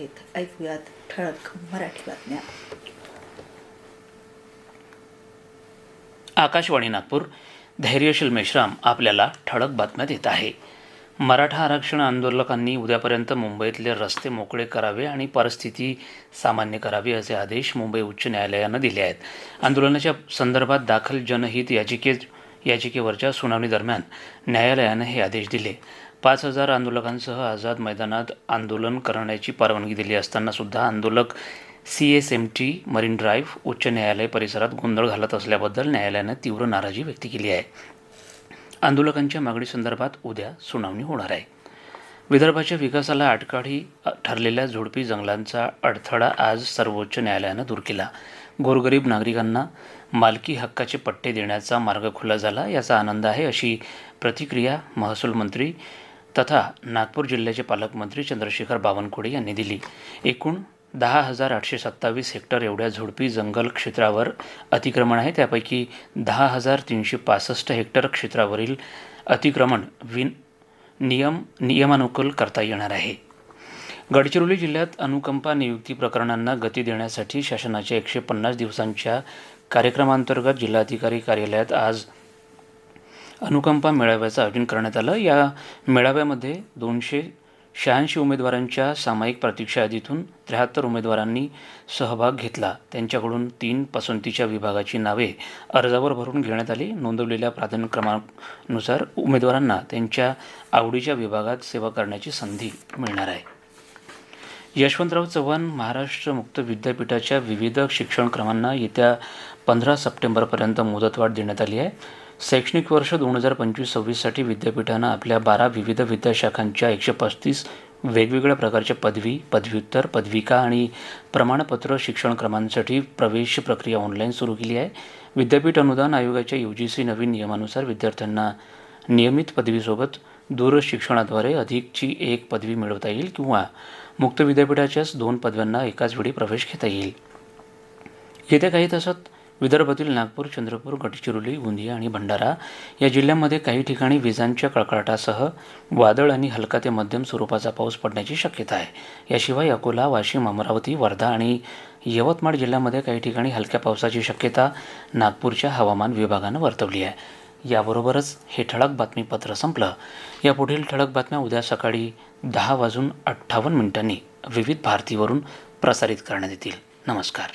आहेत. ऐकूयात ठळक मराठी बातम्या. आकाशवाणी नागपूर धैर्यशील मेश्राम आपल्याला ठळक बातम्या देत आहे. मराठा आरक्षण आंदोलकांनी उद्यापर्यंत मुंबईतले रस्ते मोकळे करावे आणि परिस्थिती सामान्य करावी असे आदेश मुंबई उच्च न्यायालयानं दिले आहेत. आंदोलनाच्या संदर्भात दाखल जनहित याचिके याचिकेवरच्या सुनावणीदरम्यान न्यायालयानं हे आदेश दिले. पाच हजार आंदोलकांसह आझाद मैदानात आंदोलन करण्याची परवानगी दिली असताना सुद्धा आंदोलक C S M T marine drive उच्च न्यायालय परिसरात गोंधळ घालत असल्याबद्दल न्यायालयानं तीव्र नाराजी व्यक्त केली आहे. आंदोलकांच्या मागणीसंदर्भात उद्या सुनावणी होणार आहे. विदर्भाच्या विकासाला अटकाळी ठरलेल्या झुडपी जंगलांचा अडथळा आज सर्वोच्च न्यायालयानं दूर केला. गोरगरीब नागरिकांना मालकी हक्काचे पट्टे देण्याचा मार्ग खुला झाला याचा आनंद आहे अशी प्रतिक्रिया महसूल मंत्री तथा नागपूर जिल्ह्याचे पालकमंत्री चंद्रशेखर बावनकुळे यांनी दिली. एकूण दहा हजार आठशे सत्तावीस हेक्टर एवढ्या झुडपी जंगल क्षेत्रावर अतिक्रमण आहे. त्यापैकी दहा हजार तीनशे पासष्ट हेक्टर क्षेत्रावरील अतिक्रमण विन नियम नियमानुकूल करता येणार आहे. गडचिरोली जिल्ह्यात अनुकंपा नियुक्ती प्रकरणांना गती देण्यासाठी शासनाच्या एकशे पन्नास दिवसांच्या कार्यक्रमांतर्गत जिल्हाधिकारी कार्यालयात आज अनुकंपा मेळाव्याचं आयोजन करण्यात आलं. या मेळाव्यामध्ये दोनशे शहाऐंशी उमेदवारांच्या सामायिक प्रतीक्षा यादीतून त्र्याहत्तर उमेदवारांनी सहभाग घेतला. त्यांच्याकडून तीन पसंतीच्या विभागाची नावे अर्जावर भरून घेण्यात आली. नोंदवलेल्या प्राधान्य क्रमांकानुसार उमेदवारांना त्यांच्या आवडीच्या विभागात सेवा करण्याची संधी मिळणार आहे. यशवंतराव चव्हाण महाराष्ट्र मुक्त विद्यापीठाच्या विविध शिक्षणक्रमांना येत्या पंधरा सप्टेंबरपर्यंत मुदतवाढ देण्यात आली आहे. शैक्षणिक वर्ष दोन हजार पंचवीस सव्वीससाठी विद्यापीठानं आपल्या बारा विविध विद्याशाखांच्या एकशे पस्तीस वेगवेगळ्या प्रकारच्या पदवी पदव्युत्तर पदविका आणि प्रमाणपत्र शिक्षणक्रमांसाठी प्रवेश प्रक्रिया ऑनलाईन सुरू केली आहे. विद्यापीठ अनुदान आयोगाच्या यू जी सी नवीन नियमानुसार विद्यार्थ्यांना नियमित पदवीसोबत दूरशिक्षणाद्वारे अधिकची एक पदवी मिळवता येईल किंवा मुक्त विद्यापीठाच्याच दोन पदव्यांना एकाच वेळी प्रवेश घेता येईल. येत्या काही तासात विदर्भातील नागपूर चंद्रपूर गडचिरोली गोंदिया आणि भंडारा या जिल्ह्यांमध्ये काही ठिकाणी विजांच्या कळकळाटासह वादळ आणि हलका ते मध्यम स्वरूपाचा पाऊस पडण्याची शक्यता आहे. याशिवाय अकोला वाशिम अमरावती वर्धा आणि यवतमाळ जिल्ह्यामध्ये काही ठिकाणी हलक्या पावसाची शक्यता नागपूरच्या हवामान विभागानं वर्तवली आहे. याबरोबरच हे ठळक बातमीपत्र संपलं. या पुढील ठळक बातम्या उद्या सकाळी दहा वाजून अठ्ठावन्न मिनिटांनी विविध भारतीवरून प्रसारित करण्यात येतील. नमस्कार.